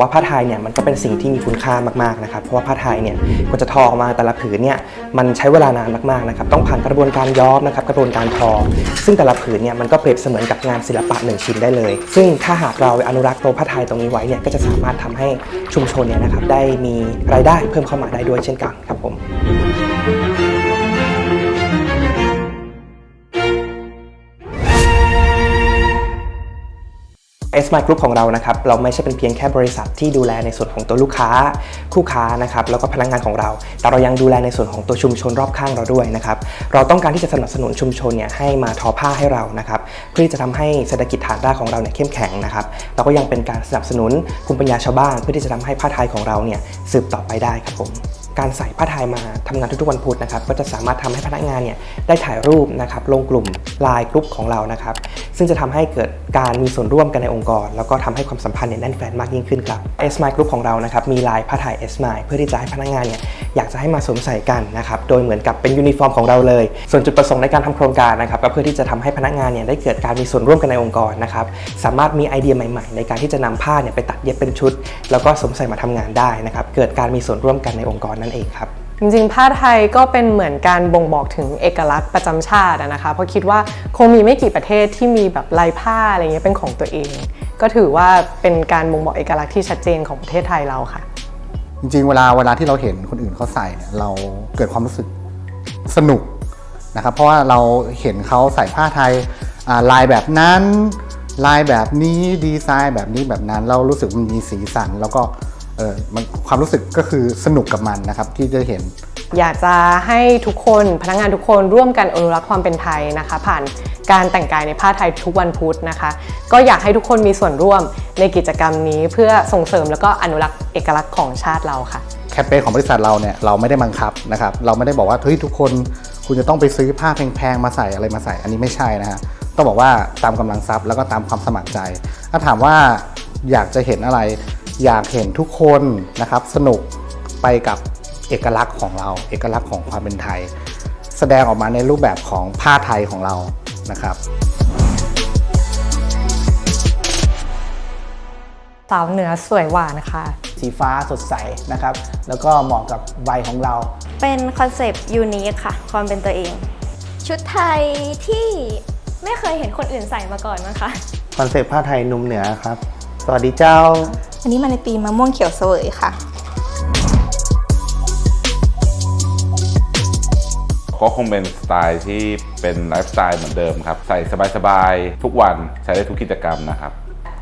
ว่าผ้าไทยเนี่ยมันก็เป็นสิ่งที่มีคุณค่ามากๆนะครับเพราะว่าผ้าไทยเนี่ยกว่าจะทอออกมาแต่ละผืนเนี่ยมันใช้เวลานานมากๆนะครับต้องผ่านกระบวนการย้อมนะครับกระบวนการทอ ซึ่งแต่ละผืนเนี่ยมันก็เปรียบเสมือนกับงานศิลปะหนึ่งชิ้นได้เลย ซึ่งถ้าหากเราอนุรักษ์ตัวผ้าไทยตรงนี้ไว้เนี่ยก็จะสามารถทำให้ชุมชนเนี่ยนะครับได้มีรายได้เพิ่มเข้ามาได้ด้วยเช่นกันครับผม s m i Group ของเรานะครับเราไม่ใช่เป็นเพียงแค่บริษัทที่ดูแลในส่วนของตัวลูกค้า คู่ค้านะครับแล้วก็พนักงานของเรา แต่เรายังดูแลในส่วนของตัวชุมชนรอบข้างเราด้วยนะครับเราต้องการที่จะสนับสนุนชุมชนเนี่ยให้มาทอผ้าให้เรานะครับเพื่อที่จะทำให้เศรษฐกิจฐานรากของเราเนี่ยเข้มแข็งนะครับแล้วก็ยังเป็นการสนับสนุนภูมิปัญญาชาวบ้าน เพื่อที่จะทำให้ผ้าไทยของเราเนี่ยสืบต่อไปได้ครับผม การใส่ผ้าไทยมาทำงานทุกๆวันพุธนะครับก็จะสามารถทำให้พนักงานเนี่ยได้ถ่ายรูปนะครับลงกลุ่มไลน์กลุ่มของเรานะครับซึ่งจะทำให้เกิดการมีส่วนร่วมกันในองค์กร แล้วก็ทำให้ความสัมพันธ์เนี่ยแน่นแฟนมากยิ่งขึ้นครับ s m i Group ของเรานะครับมีไลน์ผ้าไทย s m i เพื่อที่จะให้พนักงานเนี่ยอยากจะให้มาสวมใส่กันนะครับโดยเหมือนกับเป็นยูนิฟอร์มของเราเลย ส่วนจุดประสงค์ในการทำโครงการนะครับก็เพื่อที่จะทำให้พนักงานเนี่ยได้เกิดการมีส่วนร่วมกันในองค์กรนะครับสามารถมีไอเดียใหม่ๆ ในการที่จะนำผ้าเนี่ยไปตัดเย็บเป็นชุด แล้วก็สวมใส่มาทำงานได้นะครับเกิดการมีส่วนร่วมกันในองค์กรนั่นเองครับจริงๆ ผ้าไทยก็เป็นเหมือนการบ่งบอกถึงเอกลักษณ์ประจำชาติอะนะคะ เพราะคิดว่าคงมีไม่กี่ประเทศที่มีแบบลายผ้าอะไรเงี้ยเป็นของตัวเอง ก็ถือว่าเป็นการบ่งบอกเอกลักษณ์ที่ชัดเจนของประเทศไทยเราค่ะ จริงๆ เวลาเวลาที่เราเห็นคนอื่นเขาใส่เนี่ยเราเกิดความรู้สึกสนุกนะครับ เพราะว่าเราเห็นเขาใส่ผ้าไทยอ่าลายแบบนั้น ลายแบบนี้ดีไซน์แบบนี้แบบนั้น เรารู้สึกมันมีสีสันแล้วก็ เออมันความรู้สึกก็คือสนุกกับมันนะครับที่ได้เห็น อยากจะให้ทุกคนพนักงานทุกคนร่วมกันอนุรักษ์ความเป็นไทยนะคะ ผ่านการแต่งกายในผ้าไทยทุกวันพุธนะคะ ก็อยากให้ทุกคนมีส่วนร่วมในกิจกรรมนี้เพื่อส่งเสริมแล้วก็อนุรักษ์เอกลักษณ์ของชาติเราค่ะ แคมเปญของบริษัทเราเนี่ยเราไม่ได้บังคับนะครับ เราไม่ได้บอกว่าเฮ้ยทุกคนคุณจะต้องไปซื้อผ้าแพงๆมาใส่อะไรมาใส่ อันนี้ไม่ใช่นะฮะต้องบอกว่าตามกำลังทรัพย์แล้วก็ตามความสมัครใจ ถ้าถามว่าอยากจะเห็นอะไร อยากเห็นทุกคนนะครับสนุกไปกับเอกลักษณ์ของเรา เอกลักษณ์ของความเป็นไทย แสดงออกมาในรูปแบบของผ้าไทยของเรานะครับสาวเหนือสวยหวานค่ะ สีฟ้าสดใสนะครับ แล้วก็เหมาะกับวัยของเรา เป็นคอนเซปต์ยูนิคค่ะ ความเป็นตัวเอง ชุดไทยที่ไม่เคยเห็นคนอื่นใส่มาก่อนมั้งคะ คอนเซปต์ผ้าไทยหนุ่มเหนือครับ สวัสดีเจ้า อันนี้มาในตีมมะม่วงเขียวเสวยค่ะ ก็คงเป็นสไตล์ที่เป็นไลฟ์สไตล์เหมือนเดิมครับ ใส่สบายๆ ทุกวันใช้ได้ทุกกิจกรรมนะครับ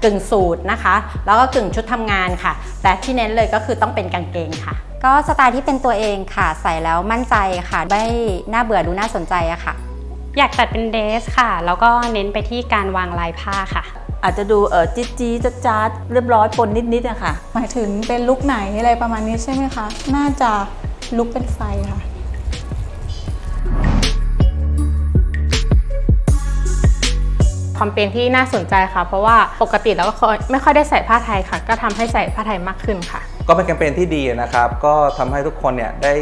กึ่งสูตรนะคะ แล้วก็กึ่งชุดทำงานค่ะ แต่ที่เน้นเลยก็คือต้องเป็นกางเกงค่ะ ก็สไตล์ที่เป็นตัวเองค่ะ ใส่แล้วมั่นใจค่ะไม่น่าเบื่อดูน่าสนใจอะค่ะ อยากตัดเป็นเดรสค่ะ แล้วก็เน้นไปที่การวางลายผ้าค่ะ อาจจะดูเออจี๊ดจี๊ดจ๊าดเรียบร้อยปนนิดๆนะคะหมายถึงเป็นลุกไหนอะไรประมาณนี้ใช่ไหมคะ น่าจะลุกเป็นไฟค่ะ ความเป็นที่น่าสนใจค่ะ เพราะว่าปกติแล้วก็ไม่ค่อยได้ใส่ผ้าไทยค่ะ ก็ทำให้ใส่ผ้าไทยมากขึ้นค่ะ ก็เป็นแคมเปญที่ดีนะครับ ก็ทำให้ทุกคนเนี่ยได้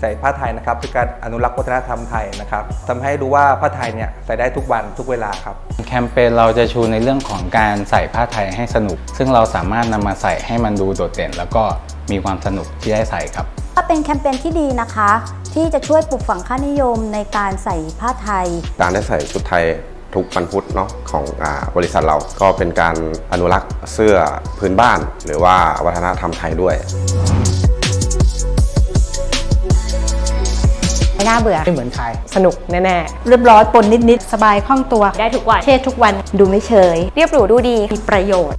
ใส่ผ้าไทยนะครับคือการอนุรักษ์วัฒนธรรมไทยนะครับทำให้รู้ว่าผ้าไทยเนี่ยใส่ได้ทุกวันทุกเวลาครับ แคมเปญเราจะชูในเรื่องของการใส่ผ้าไทยให้สนุก ซึ่งเราสามารถนำมาใส่ให้มันดูโดดเด่น แล้วก็มีความสนุกที่ได้ใส่ครับก็เป็นแคมเปญที่ดีนะคะ ที่จะช่วยปลูกฝังค่านิยมในการใส่ผ้าไทย การได้ใส่ชุดไทย ทุกวันพุธเนาะของอาบริษัทเราก็เป็นการอนุรักษ์เสื้อพื้นบ้าน หรือว่าวัฒนธรรมไทยด้วยไม่น่าเบื่อ ไม่เหมือนใคร สนุกแน่เรียบร้อยปนนิดๆ สบายคล่องตัว ได้ทุกวัน เท่ทุกวัน ดูไม่เฉย เรียบหรูดูดี มีประโยชน์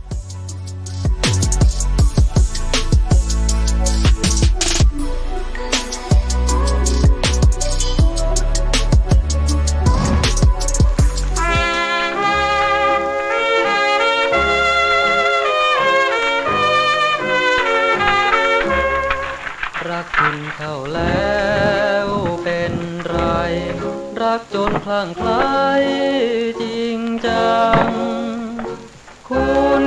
รักจนคลั่งไคล้จริงจัง คุณ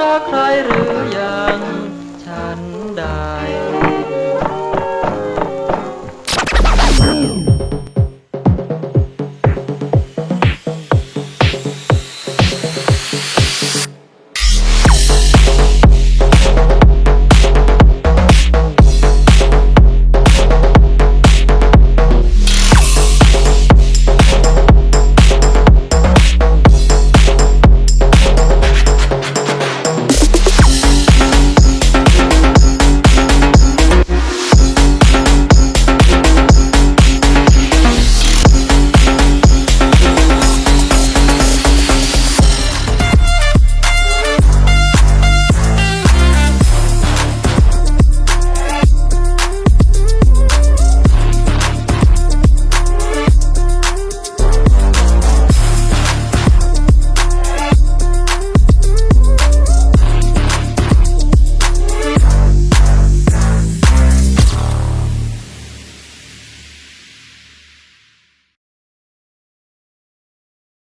รักใครหรือยัง